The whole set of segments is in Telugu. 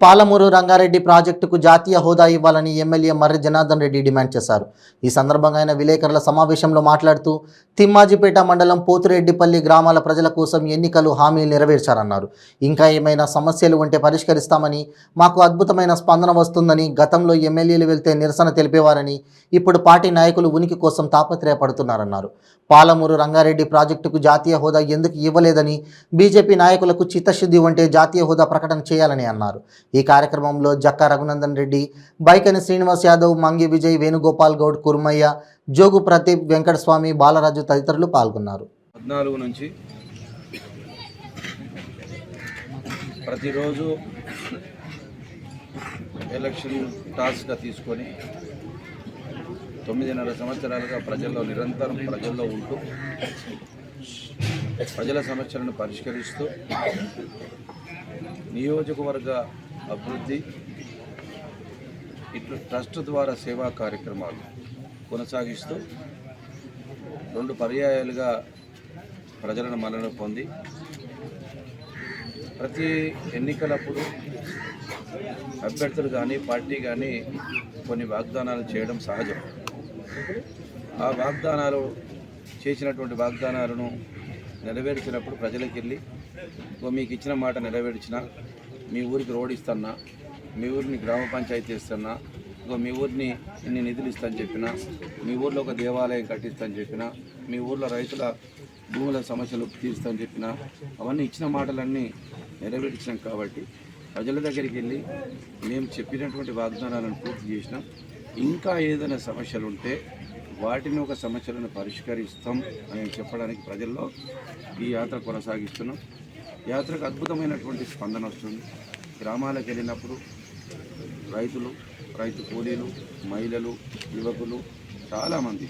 పాలమూరు రంగారెడ్డి ప్రాజెక్టుకు జాతీయ హోదా ఇవ్వాలని ఎమ్మెల్యే మర్రి జనార్దన్ రెడ్డి డిమాండ్ చేశారు. ఈ సందర్భంగా ఆయన విలేకరుల సమావేశంలో మాట్లాడుతూ తిమ్మాజిపేట మండలం పోతురెడ్డిపల్లి గ్రామాల ప్రజల కోసం ఎన్నికలు హామీలు నెరవేర్చారన్నారు. ఇంకా ఏమైనా సమస్యలు ఉంటే పరిష్కరిస్తామని మాకు అద్భుతమైన స్పందన వస్తుందని గతంలో ఎమ్మెల్యేలు వెళ్తే నిరసన తెలిపేవారని ఇప్పుడు పార్టీ నాయకులు ఉనికి కోసం తాపత్రయపడుతున్నారన్నారు. పాలమూరు రంగారెడ్డి ప్రాజెక్టుకు జాతీయ హోదా ఎందుకు ఇవ్వలేదని బీజేపీ నాయకులకు చిత్తశుద్ధి ఉంటే జాతీయ హోదా ప్రకటన చేయాలని అన్నారు. ఈ కార్యక్రమంలో జక్కా రఘునందన్ రెడ్డి బైకని శ్రీనివాస్ యాదవ్ మంగి విజయ్ వేణుగోపాల్ గౌడ్ కుర్మయ్య జోగు ప్రదీప్ వెంకటస్వామి బాలరాజు తదితరులు పాల్గొన్నారు. పద్నాలుగు నుంచి ప్రతిరోజు ఎలక్షన్ టాస్క్గా తీసుకొని తొమ్మిదిన్నర సంవత్సరాలుగా ప్రజల్లో నిరంతరం ప్రజల్లో ఉంటూ ప్రజల సమస్యలను పరిష్కరిస్తూ నియోజకవర్గ అభివృద్ధి ఇట్లు ట్రస్ట్ ద్వారా సేవా కార్యక్రమాలు కొనసాగిస్తూ రెండు పర్యాయాలుగా ప్రజలను మన్నన పొంది ప్రతి ఎన్నికలప్పుడు అభ్యర్థులు కానీ పార్టీ కానీ కొన్ని వాగ్దానాలు చేయడం సహజం. ఆ వాగ్దానాలు చేసినటువంటి వాగ్దానాలను నెరవేర్చినప్పుడు ప్రజలకు వెళ్ళి "ఓ మీకు ఇచ్చిన మాట నెరవేర్చిన మీ ఊరికి రోడ్ ఇస్తున్నా మీ ఊరిని గ్రామ పంచాయతీ ఇస్తున్నా ఇంకో మీ ఊరిని ఇన్ని నిధులు ఇస్తాను చెప్పిన మీ ఊర్లో ఒక దేవాలయం కట్టిస్తాను చెప్పిన మీ ఊర్లో రైతుల భూముల సమస్యలు తీరుస్తాను చెప్పిన అవన్నీ ఇచ్చిన మాటలన్నీ నెరవేర్చినాం కాబట్టి ప్రజల దగ్గరికి వెళ్ళి మేము చెప్పినటువంటి వాగ్దానాలను పూర్తి చేసినాం. ఇంకా ఏదైనా సమస్యలు ఉంటే వాటిని ఒక సమస్యలను పరిష్కరిస్తాం అని చెప్పడానికి ప్రజల్లో ఈ యాత్ర కొనసాగిస్తున్నాం. యాత్రకు అద్భుతమైనటువంటి స్పందన వస్తుంది. గ్రామాలకు వెళ్ళినప్పుడు రైతులు రైతు కూలీలు మహిళలు యువకులు చాలామంది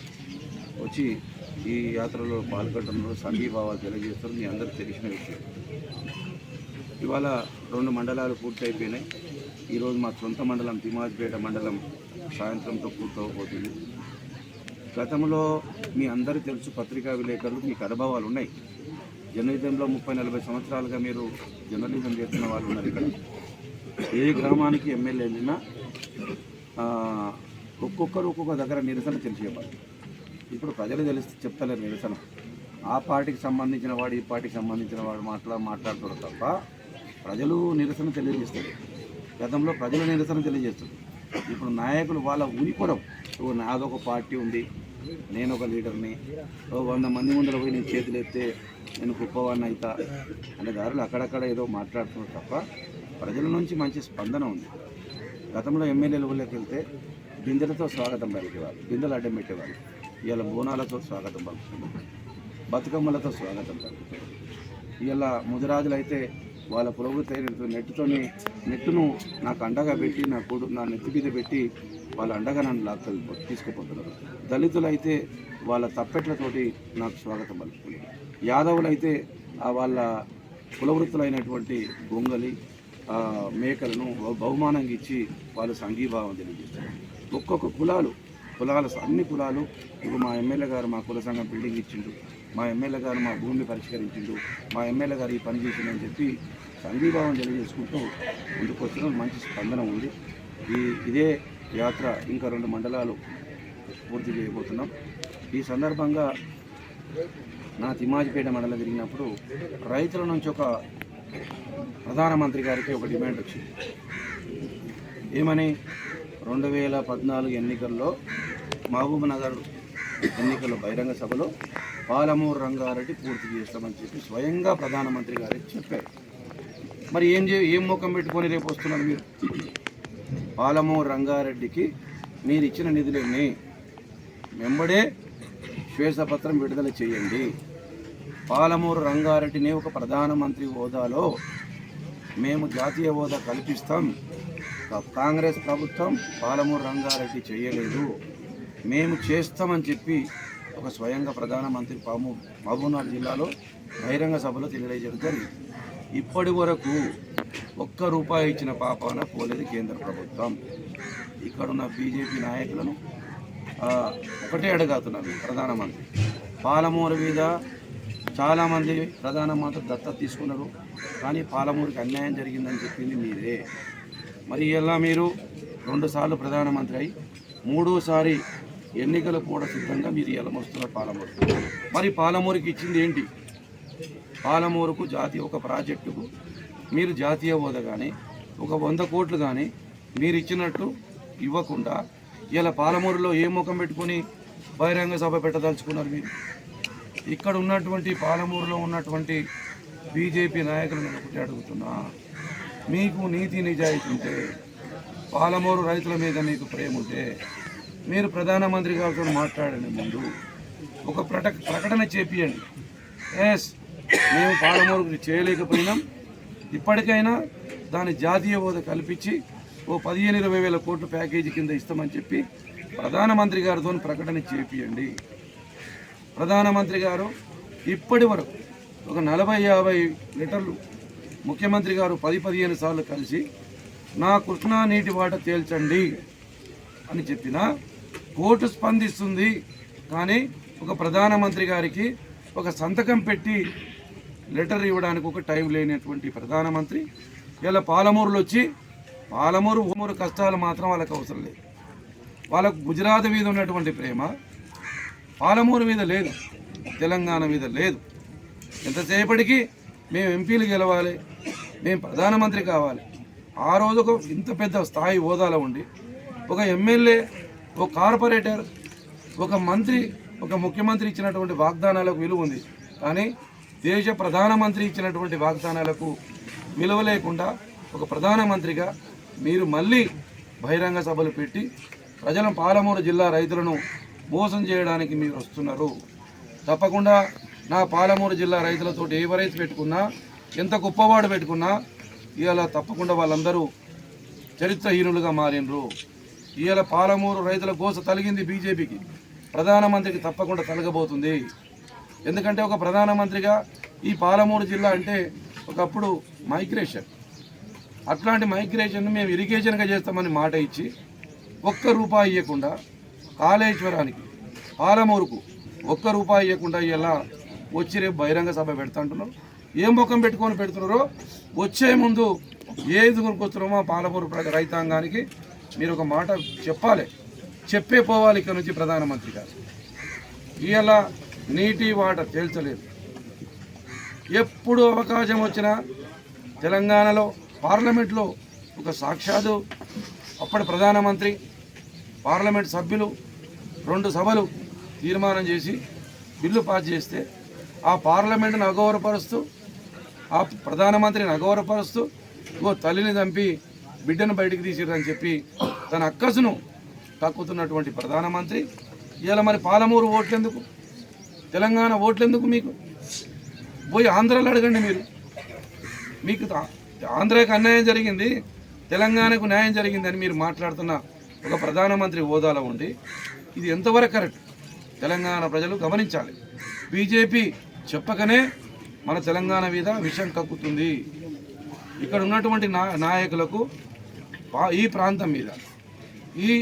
వచ్చి ఈ యాత్రలో పాల్గొనడంలో సంఘీభావాలు తెలియజేస్తారు. మీ అందరికీ తెలిసిన విషయం. ఇవాళ రెండు మండలాలు పూర్తయిపోయినాయి. ఈరోజు మా సొంత మండలం తిమాజ్పేట మండలం సాయంత్రంతో పూర్తవబోతుంది. గతంలో మీ అందరూ తెలుసు పత్రికా విలేకరులు మీకు అనుభవాలు ఉన్నాయి. జర్నలిజంలో ముప్పై నలభై సంవత్సరాలుగా మీరు జర్నలిజం చేస్తున్న వాళ్ళు ఉన్నారు ఇక్కడ. ఏ గ్రామానికి ఎమ్మెల్యే వెళ్ళినా ఒక్కొక్కరు ఒక్కొక్క దగ్గర నిరసన తెలిసేవాళ్ళు. ఇప్పుడు ప్రజలు తెలిసి చెప్తలేరు నిరసన. ఆ పార్టీకి సంబంధించిన వాడు ఈ పార్టీకి సంబంధించిన వాడు మాట్లా మాట్లాడుతారు తప్ప ప్రజలు నిరసన తెలియజేస్తారు గతంలో ప్రజలు నిరసన తెలియజేస్తారు ఇప్పుడు నాయకులు వాళ్ళ ఉనిపడం ఓ నాదొక పార్టీ ఉంది నేను ఒక లీడర్ని. ఓ వంద మంది ముందర పోయి నేను చేతులు ఎత్తే నేను గొప్పవాడిని అవుతా అనే దారులు అక్కడక్కడ ఏదో మాట్లాడుతున్నారు తప్ప ప్రజల నుంచి మంచి స్పందన ఉంది. గతంలో ఎమ్మెల్యేల ఊళ్ళకి వెళ్తే బిందెలతో స్వాగతం పలికేవారు బిందెలు అడ్డం పెట్టేవారు. ఇవాళ బోనాలతో స్వాగతం పలుకుతున్నారు బతుకమ్మలతో స్వాగతం పలుకుతారు ఇవాళ ముదిరాజులు అయితే వాళ్ళ ప్రభుత్వ నెట్టుతోని నెట్టును నాకు అండగా పెట్టి నా కొడు నా నెత్తి మీద పెట్టి వాళ్ళ అండగా నన్ను లాక్కెళ్ళి తీసుకుపోతున్నారు. దళితులు అయితే వాళ్ళ తప్పెట్లతోటి నాకు స్వాగతం పలుకుతున్నారు. యాదవులు అయితే వాళ్ళ కులవృత్తులైనటువంటి గొంగలి మేకలను బహుమానంగా ఇచ్చి వాళ్ళు సంఘీభావం తెలియజేస్తారు. ఒక్కొక్క కులాలు కులాల అన్ని కులాలు ఇప్పుడు మా ఎమ్మెల్యే గారు మా కుల సంఘం బిల్డింగ్ ఇచ్చిండు మా ఎమ్మెల్యే గారు మా భూమిని పరిష్కరించిండు మా ఎమ్మెల్యే గారు ఈ పని చేసిండని చెప్పి సంఘీభావం తెలియజేసుకుంటూ ముందుకు వచ్చిన మంచి స్పందన ఉంది. ఈ ఇదే యాత్ర ఇంకా రెండు మండలాలు పూర్తి చేయబోతున్నాం. ఈ సందర్భంగా నా తిమాజిపేట మండలం తిరిగినప్పుడు రైతుల నుంచి ఒక ప్రధానమంత్రి గారికి ఒక డిమాండ్ వచ్చింది. ఏమని? రెండు వేల పద్నాలుగు ఎన్నికల్లో మహబూబ్ నగర్ ఎన్నికల బహిరంగ సభలో పాలమూరు రంగారెడ్డి పూర్తి చేస్తామని చెప్పి స్వయంగా ప్రధానమంత్రి గారికి చెప్పారు. మరి ఏం చే ఏం ముఖం పెట్టుకొని రేపు వస్తున్నారు మీరు? పాలమూరు రంగారెడ్డికి మీరు ఇచ్చిన నిధులన్నీ వెంబడే శ్వేతపత్రం విడుదల చేయండి. పాలమూరు రంగారెడ్డిని ఒక ప్రధానమంత్రి హోదాలో మేము జాతీయ హోదా కల్పిస్తాం. కాంగ్రెస్ ప్రభుత్వం పాలమూరు రంగారెడ్డి చేయలేదు. మేము చేస్తామని చెప్పి ఒక స్వయంగా ప్రధానమంత్రి పాము మహబూబ్నగర్ జిల్లాలో బహిరంగ సభలో తెలియజేయడం జరిగింది. ఇప్పటి వరకు ఒక్క రూపాయి ఇచ్చిన పాపాన పోలేదు కేంద్ర ప్రభుత్వం. ఇక్కడున్న బీజేపీ నాయకులను ఒకటే అడగతున్నారు ప్రధానమంత్రి. పాలమూరు మీద చాలామంది ప్రధానమంత్రి దత్తత తీసుకున్నారు కానీ పాలమూరుకి అన్యాయం జరిగిందని చెప్పింది మీరే. మరి ఇలా మీరు రెండుసార్లు ప్రధానమంత్రి అయి మూడోసారి ఎన్నికలు కూడా సిద్ధంగా మీరు ఇలా వస్తున్నారు పాలమూరు. మరి పాలమూరుకి ఇచ్చింది ఏంటి? పాలమూరుకు జాతీయ ఒక ప్రాజెక్టుకు మీరు జాతీయ హోదా కానీ ఒక వంద కోట్లు కానీ మీరు ఇచ్చినట్టు ఇవ్వకుండా ఇలా పాలమూరులో ఏ ముఖం పెట్టుకొని బహిరంగ సభ పెట్టదలుచుకున్నారు మీరు? ఇక్కడ ఉన్నటువంటి పాలమూరులో ఉన్నటువంటి బీజేపీ నాయకులను ఒకటి అడుగుతున్నా. మీకు నీతి నిజాయితీ ఉంటే పాలమూరు రైతుల మీద మీకు ప్రేమ ఉంటే మీరు ప్రధానమంత్రి గారితో మాట్లాడండి ముందు ఒక ప్రట ప్రకటన చేపియండి. ఎస్ మేము పాలమూరుకు చేయలేకపోయినాం. ఇప్పటికైనా దాని జాతీయ హోదా కల్పించి ఓ పదిహేను ఇరవై వేల కోట్ల ప్యాకేజీ కింద ఇస్తామని చెప్పి ప్రధానమంత్రి గారితో ప్రకటన చేపియండి. ప్రధానమంత్రి గారు ఇప్పటి వరకు ఒక నలభై యాభై లీటర్లు ముఖ్యమంత్రి గారు పది పదిహేను సార్లు కలిసి నా కృష్ణా నీటి వాట తేల్చండి అని చెప్పిన కోర్టు స్పందిస్తుంది కానీ ఒక ప్రధానమంత్రి గారికి ఒక సంతకం పెట్టి లెటర్ ఇవ్వడానికి ఒక టైం లేనటువంటి ప్రధానమంత్రి. ఇలా పాలమూరులో వచ్చి పాలమూరు ఊమూరు కష్టాలు మాత్రం వాళ్ళకి అవసరం లేదు. వాళ్ళకు గుజరాత్ మీద ఉన్నటువంటి ప్రేమ పాలమూరు మీద లేదు. తెలంగాణ మీద లేదు. ఎంతసేపటికి మేము ఎంపీలు గెలవాలి మేము ప్రధానమంత్రి కావాలి. ఆ రోజు ఒక ఇంత పెద్ద స్థాయి హోదాలో ఉండి ఒక ఎమ్మెల్యే ఒక కార్పొరేటర్ ఒక మంత్రి ఒక ముఖ్యమంత్రి ఇచ్చినటువంటి వాగ్దానాలకు విలువ ఉంది. కానీ దేశ ప్రధానమంత్రి ఇచ్చినటువంటి వాగ్దానాలకు విలువ లేకుండా ఒక ప్రధానమంత్రిగా మీరు మళ్ళీ బహిరంగ సభలు పెట్టి ప్రజల పాలమూరు జిల్లా రైతులను మోసం చేయడానికి మీరు వస్తున్నారు. తప్పకుండా నా పాలమూరు జిల్లా రైతులతో ఏవరైతే పెట్టుకున్నా ఎంత గొప్పవాడు పెట్టుకున్నా ఇవాళ తప్పకుండా వాళ్ళందరూ చరిత్రహీనులుగా మారినరు ఇవాళ పాలమూరు రైతుల గోస తలిగింది బీజేపీకి. ప్రధానమంత్రికి తప్పకుండా తలగబోతుంది. ఎందుకంటే ఒక ప్రధానమంత్రిగా ఈ పాలమూరు జిల్లా అంటే ఒకప్పుడు మైగ్రేషన్. అట్లాంటి మైగ్రేషన్ మేము ఇరిగేషన్గా చేస్తామని మాట ఇచ్చి ఒక్క రూపాయి ఇవ్వకుండా కాళేశ్వరానికి పాలమూరుకు ఒక్క రూపాయి ఇవ్వకుండా ఇలా వచ్చి రేపు బహిరంగ సభ పెడతా అంటున్నారు ఏం ముఖం పెట్టుకొని పెడుతున్నారో? వచ్చే ముందు ఏది కొనుక్కొస్తున్నామో పాలమూరు రైతాంగానికి మీరు ఒక మాట చెప్పాలి. చెప్పే పోవాలి ఇక్కడ నుంచి ప్రధానమంత్రి గారు. ఇవాళ నీటి వాటర్ తేల్చలేదు. ఎప్పుడు అవకాశం వచ్చినా తెలంగాణలో పార్లమెంట్లో ఒక సాక్షాత్తు అప్పటి ప్రధానమంత్రి పార్లమెంట్ సభ్యులు రెండు సభలు తీర్మానం చేసి బిల్లు పాస్ చేస్తే ఆ పార్లమెంటును అగౌరవపరుస్తూ ఆ ప్రధానమంత్రిని అగౌరవపరుస్తూ ఓ తల్లిని చంపి బిడ్డను బయటికి తీసిరని చెప్పి తన అక్కసును తక్కుతున్నటువంటి ప్రధానమంత్రి. ఇవాళ మరి పాలమూరు ఓట్లెందుకు? తెలంగాణ ఓట్లెందుకు మీకు? పోయి ఆంధ్రాలో అడగండి మీరు. మీకు ఆంధ్రాకి అన్యాయం జరిగింది తెలంగాణకు న్యాయం జరిగిందని మీరు మాట్లాడుతున్న ఒక ప్రధానమంత్రి హోదాలో ఉండి ఇది ఎంతవరకు కరెక్ట్? తెలంగాణ ప్రజలు గమనించాలి. బీజేపీ చెప్పకనే మన తెలంగాణ మీద విషం కక్కుతుంది. ఇక్కడ ఉన్నటువంటి నా నాయకులకు ఈ ప్రాంతం మీద ఈ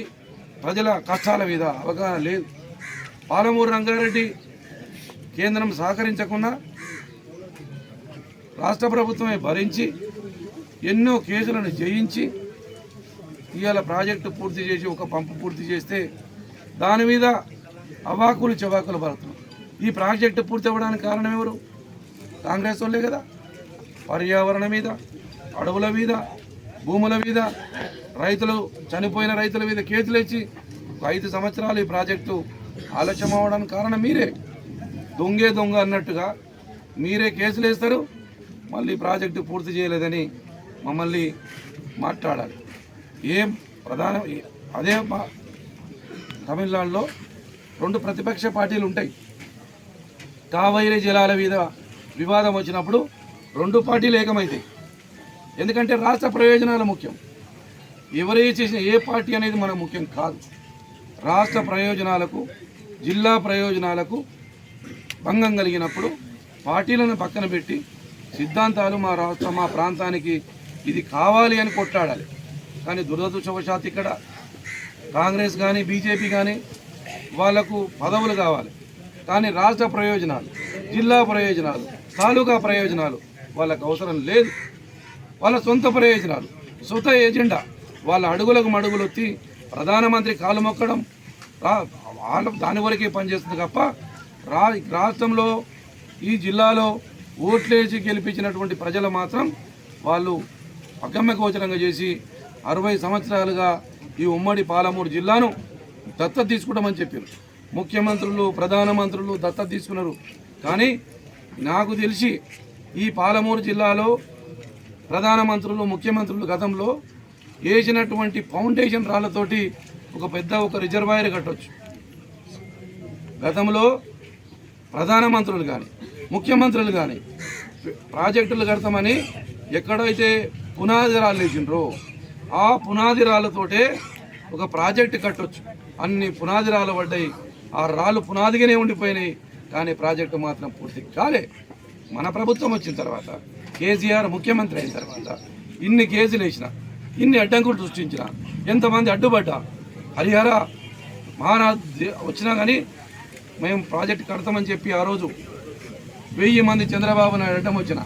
ప్రజల కష్టాల మీద అవగాహన లేదు. పాలమూరు రంగారెడ్డి కేంద్రం సహకరించకుండా రాష్ట్ర ప్రభుత్వమే భరించి ఎన్నో కేసులను జయించి ఇవాళ ప్రాజెక్టు పూర్తి చేసి ఒక పంపు పూర్తి చేస్తే దాని మీద అవాకులు చవాకులు పడుతున్నాం. ఈ ప్రాజెక్టు పూర్తి అవ్వడానికి కారణం ఎవరు? కాంగ్రెస్ వాళ్ళే కదా. పర్యావరణ మీద అడవుల మీద భూముల మీద రైతులు చనిపోయిన రైతుల మీద కేసులు ఇచ్చి ఒక ఐదు సంవత్సరాలు ఈ ప్రాజెక్టు ఆలస్యం అవ్వడానికి కారణం మీరే. దొంగే దొంగ అన్నట్టుగా మీరే కేసులు వేస్తారు మళ్ళీ ప్రాజెక్టు పూర్తి చేయలేదని మమ్మల్ని మాట్లాడాలి. ఏం ప్రధాన అదే మా తమిళనాడులో రెండు ప్రతిపక్ష పార్టీలు ఉంటాయి. కావేరీ జలాల మీద వివాదం వచ్చినప్పుడు రెండు పార్టీలు ఏకమైతాయి. ఎందుకంటే రాష్ట్ర ప్రయోజనాలు ముఖ్యం. ఎవరే చేసిన ఏ పార్టీ అనేది మనకు ముఖ్యం కాదు. రాష్ట్ర ప్రయోజనాలకు జిల్లా ప్రయోజనాలకు భంగం కలిగినప్పుడు పార్టీలను పక్కన పెట్టి సిద్ధాంతాలు మా రాష్ట్ర మా ప్రాంతానికి ఇది కావాలి అని కొట్లాడాలి. కానీ దురదృష్టవశాత్ ఇక్కడ కాంగ్రెస్ కానీ బీజేపీ కానీ వాళ్ళకు పదవులు కావాలి. కానీ రాష్ట్ర ప్రయోజనాలు జిల్లా ప్రయోజనాలు తాలూకా ప్రయోజనాలు వాళ్ళకు అవసరం లేదు. వాళ్ళ సొంత ప్రయోజనాలు సొంత ఎజెండా. వాళ్ళ అడుగులకు మడుగులు వచ్చి ప్రధానమంత్రి కాలు మొక్కడం. రా- వాళ్ళ దాని వరకే పనిచేస్తుంది తప్ప రా రాష్ట్రంలో ఈ జిల్లాలో ఓట్లేసి గెలిపించినటువంటి ప్రజలు మాత్రం వాళ్ళు అగమ్యగోచరంగా చేసి అరవై సంవత్సరాలుగా ఈ ఉమ్మడి పాలమూరు జిల్లాను దత్తత తీసుకుంటామని చెప్పారు. ముఖ్యమంత్రులు ప్రధానమంత్రులు దత్తత తీసుకున్నారు. కానీ నాకు తెలిసి ఈ పాలమూరు జిల్లాలో ప్రధానమంత్రులు ముఖ్యమంత్రులు గతంలో వేసినటువంటి ఫౌండేషన్ రాళ్ళతోటి ఒక పెద్ద ఒక రిజర్వాయర్ కట్టొచ్చు. గతంలో ప్రధానమంత్రులు కానీ ముఖ్యమంత్రులు కానీ ప్రాజెక్టులు కడతామని ఎక్కడైతే పునాది రాళ్ళు వేసిండ్రో ఆ పునాది రాళ్ళతోటే ఒక ప్రాజెక్టు కట్టొచ్చు. అన్ని పునాది రాళ్ళు పడ్డాయి. ఆ రాళ్ళు పునాదిగానే ఉండిపోయినాయి. కానీ ప్రాజెక్టు మాత్రం పూర్తి కాలే. మన ప్రభుత్వం వచ్చిన తర్వాత కేసీఆర్ ముఖ్యమంత్రి అయిన తర్వాత ఇన్ని కేసులు వేసిన ఇన్ని అడ్డంకులు సృష్టించిన ఎంతమంది అడ్డుపడ్డా హరిహర మహారాజ్ వచ్చినా కానీ మేము ప్రాజెక్ట్ కడతామని చెప్పి ఆ రోజు వెయ్యి మంది చంద్రబాబు నాయుడు అడ్డం వచ్చిన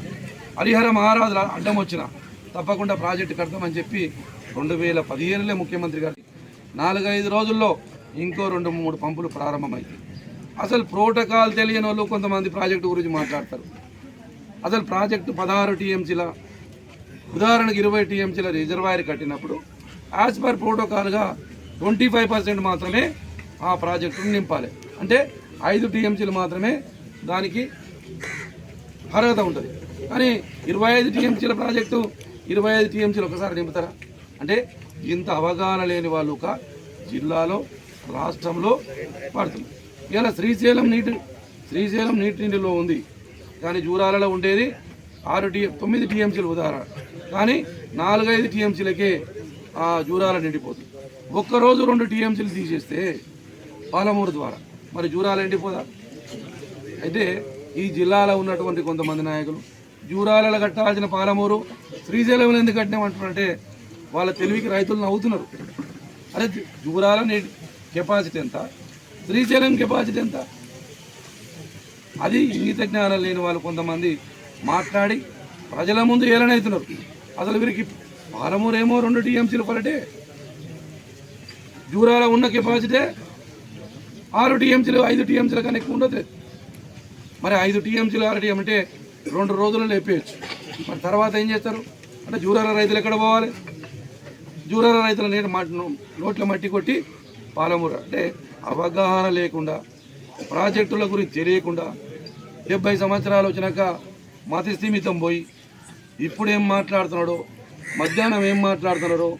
హరిహర మహారాజు అడ్డం వచ్చిన తప్పకుండా ప్రాజెక్టు కడతామని చెప్పి రెండు వేల పదిహేనులో ముఖ్యమంత్రి గారు నాలుగైదు రోజుల్లో ఇంకో రెండు మూడు పంపులు ప్రారంభమైంది. అసలు ప్రోటోకాల్ తెలియని వాళ్ళు కొంతమంది ప్రాజెక్టు గురించి మాట్లాడతారు. అసలు ప్రాజెక్టు పదహారు టీఎంసీల ఉదాహరణకు ఇరవై టీఎంసీల రిజర్వాయర్ కట్టినప్పుడు యాజ్ పర్ ప్రోటోకాల్గా ట్వంటీ ఫైవ్ పర్సెంట్ మాత్రమే ఆ ప్రాజెక్టును నింపాలి. అంటే ఐదు టీఎంసీలు మాత్రమే దానికి అర్హత ఉంటుంది. కానీ ఇరవై ఐదు టీఎంసీల ప్రాజెక్టు ఇరవై ఐదు టీఎంసీలు ఒకసారి నింపుతారా? అంటే ఇంత అవగాహన లేని వాళ్ళు ఒక జిల్లాలో రాష్ట్రంలో పడుతుంది ఇలా శ్రీశైలం నీటి శ్రీశైలం నీటిలో ఉంది. కానీ జూరాలలో ఉండేది ఆరు టీ తొమ్మిది టీఎంసీలు ఉదాహరణ. కానీ నాలుగైదు టీఎంసీలకే ఆ జూరాల నిండిపోతుంది. ఒక్కరోజు రెండు టీఎంసీలు తీసేస్తే పాలమూరు ద్వారా మరి జూరాలు ఎండిపోదా? అయితే ఈ జిల్లాలో ఉన్నటువంటి కొంతమంది నాయకులు జూరాలలో కట్టాల్సిన పాలమూరు శ్రీశైలంలో ఎందుకు కట్టినామంటున్నారంటే వాళ్ళ తెలివికి రైతులు నవ్వుతున్నారు. అరే జూరాల నీటి కెపాసిటీ ఎంత? శ్రీశైలం కెపాసిటీ ఎంత? అది ఇంగిత జ్ఞానం లేని వాళ్ళు కొంతమంది మాట్లాడి ప్రజల ముందు ఏలనవుతున్నారు అసలు వీరికి పాలమూరేమో రెండు టీఎంసీలు పలటే జూరాల ఉన్న కెపాసిటీ ఆరు టీఎంసీలు ఐదు టీఎంసీల కన్నా ఎక్కువ ఉండదు. మరి ఐదు టీఎంసీలు ఆరు టీఎం అంటే రెండు రోజులు లేపేయచ్చు. మరి తర్వాత ఏం చేస్తారు? అంటే జూరాల రైతులు ఎక్కడ పోవాలి? జూరాల రైతుల నేను మట్టి నోట్ల మట్టి కొట్టి పాలమూర. అంటే అవగాహన లేకుండా ప్రాజెక్టుల గురించి తెలియకుండా డెబ్బై సంవత్సరాలు వచ్చినాక మతి స్థిమితం పోయి ఇప్పుడు ఏం మాట్లాడుతున్నాడో మధ్యాహ్నం ఏం మాట్లాడుతున్నారో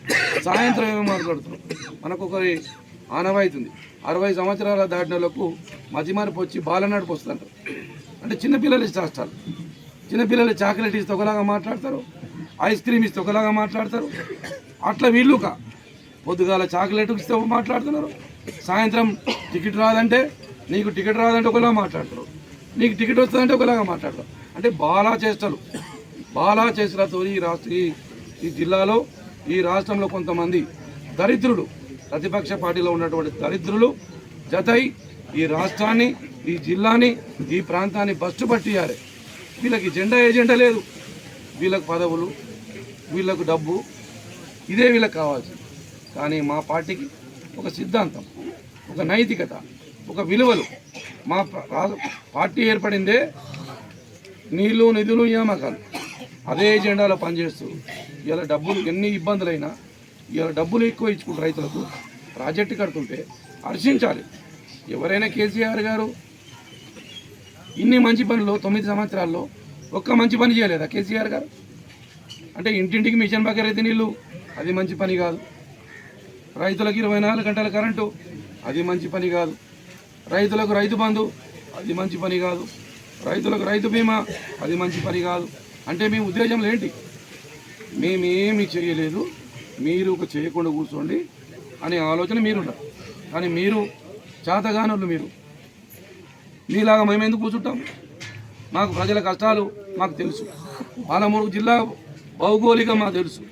సాయంత్రం ఏం మాట్లాడుతున్నారో మనకు ఒకరి ఆనవాయితుంది. అరవై సంవత్సరాల దాటిన వాళ్ళకు మతిమారిపు వచ్చి బాల నడుపు వస్తుంటారు. అంటే చిన్నపిల్లలు చేస్తారు చిన్నపిల్లలు చాక్లెట్ ఇస్తే ఒకలాగా మాట్లాడతారు ఐస్ క్రీమ్ ఇస్తే ఒకలాగా మాట్లాడతారు. అట్లా వీళ్ళుక పొద్దుగాల చాక్లెట్ ఇస్తే మాట్లాడుతున్నారు. సాయంత్రం టికెట్ రాదంటే నీకు టికెట్ రాదంటే ఒకలాగా మాట్లాడతారు. నీకు టికెట్ వస్తుందంటే ఒకలాగా మాట్లాడతారు. అంటే బాలా చేష్టలు. బాలా చేష్టలతో ఈ రాష్ట్ర ఈ- ఈ జిల్లాలో ఈ రాష్ట్రంలో కొంతమంది దరిద్రులు ప్రతిపక్ష పార్టీలో ఉన్నటువంటి దరిద్రులు జతై ఈ రాష్ట్రాన్ని ఈ జిల్లాని ఈ ప్రాంతాన్ని బస్టు పట్టియాలి వీళ్ళకి జెండా ఏజెండా లేదు. వీళ్ళకు పదవులు వీళ్ళకు డబ్బు ఇదే వీళ్ళకి కావాల్సింది. కానీ మా పార్టీకి ఒక సిద్ధాంతం ఒక నైతికత ఒక విలువలు. మా పార్టీ ఏర్పడిందే నీళ్ళు నిధులు నియామకాలు. అదే ఎజెండాలో పనిచేస్తూ ఇలా డబ్బులు ఎన్ని ఇబ్బందులైనా ఇలా డబ్బులు ఎక్కువ ఇచ్చుకుంటారు రైతులకు ప్రాజెక్టు కడుతుంటే హర్షించాలి. ఎవరైనా కేసీఆర్ గారు ఇన్ని మంచి పనులు తొమ్మిది సంవత్సరాల్లో ఒక్క మంచి పని చేయలేదా కేసీఆర్ గారు? అంటే ఇంటింటికి మిషన్ భగీరథ నీళ్ళు అది మంచి పని కాదు. రైతులకు ఇరవై నాలుగు గంటల కరెంటు అది మంచి పని కాదు. రైతులకు రైతు బంధు అది మంచి పని కాదు. రైతులకు రైతు బీమా అది మంచి పని కాదు. అంటే మీ ఉద్దేశంలో ఏంటి? మేమేమి చేయలేదు మీరు ఒక చేయకుండా కూర్చోండి అనే ఆలోచన మీరుంటారు కానీ మీరు చేతగానోళ్ళు మీరు. నీలాగా మేము ఎందుకు కూర్చుంటాం? మాకు ప్రజల కష్టాలు మాకు తెలుసు. పాలమూరు జిల్లా భౌగోళికం మాకు తెలుసు.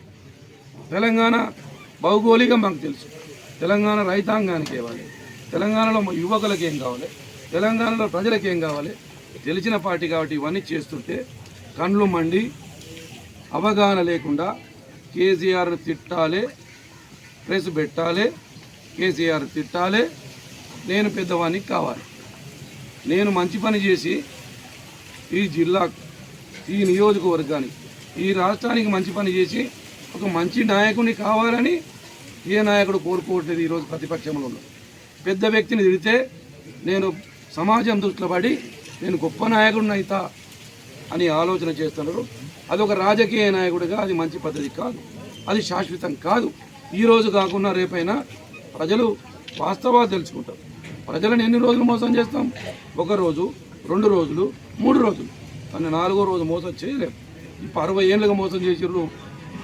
తెలంగాణ భౌగోళికం మాకు తెలుసు. తెలంగాణ రైతాంగానికి ఇవ్వాలి తెలంగాణలో మా యువకులకు ఏం కావాలి? తెలంగాణలో ప్రజలకు ఏం కావాలి? తెలిసిన పార్టీ కాబట్టి ఇవన్నీ చేస్తుంటే కండ్లు మండి అవగాహన లేకుండా కేసీఆర్ తిట్టాలి ప్రెస్ పెట్టాలి కేసీఆర్ తిట్టాలి నేను పెద్దవానికి కావాలి. నేను మంచి పని చేసి ఈ జిల్లా ఈ నియోజకవర్గానికి ఈ రాష్ట్రానికి మంచి పని చేసి ఒక మంచి నాయకుడిని కావాలని ఏ నాయకుడు కోరుకోవట్లేదు ఈరోజు ప్రతిపక్షంలో పెద్ద వ్యక్తిని తిడితే నేను సమాజం దృష్టిలో పడి నేను గొప్ప నాయకుడిని అయితా అని ఆలోచన చేస్తున్నారు. అదొక రాజకీయ నాయకుడిగా అది మంచి పద్ధతి కాదు. అది శాశ్వతం కాదు. ఈ రోజు కాకుండా రేపైనా ప్రజలు వాస్తవాలు తెలుసుకుంటారు. ప్రజలను ఎన్ని రోజులు మోసం చేస్తాం? ఒక రోజు రెండు రోజులు మూడు రోజులు. కానీ నాలుగో రోజు మోసం చేయలేం. ఇప్పుడు అరవై ఏళ్ళుగా మోసం చేసిర్రు.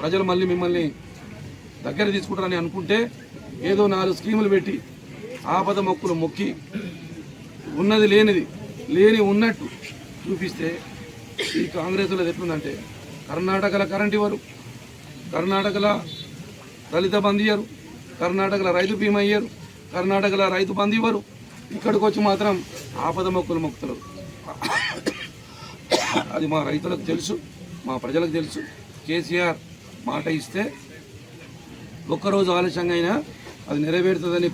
ప్రజలు మళ్ళీ మిమ్మల్ని దగ్గర తీసుకుంటారని అనుకుంటే ఏదో నాలుగు స్కీములు పెట్టి ఆపద మొక్కులు మొక్కి ఉన్నది లేనిది లేని ఉన్నట్టు చూపిస్తే ఈ కాంగ్రెస్లో ఎట్లుందంటే కర్ణాటకలో కరెంట్ ఇవ్వరు. కర్ణాటకలో దళిత బంద్ ఇయ్యరు. కర్ణాటకలో రైతు బీమా ఇయ్యరు. కర్ణాటకలో రైతు బంద్ ఇవ్వరు. ఇక్కడికి వచ్చి మాత్రం ఆపద మొక్కులు మొక్కుతారు. అది మా రైతులకు తెలుసు మా ప్రజలకు తెలుసు. కేసీఆర్ మాట ఇస్తే ఒక్కరోజు ఆలస్యంగా అయినా అది నెరవేరుతుందని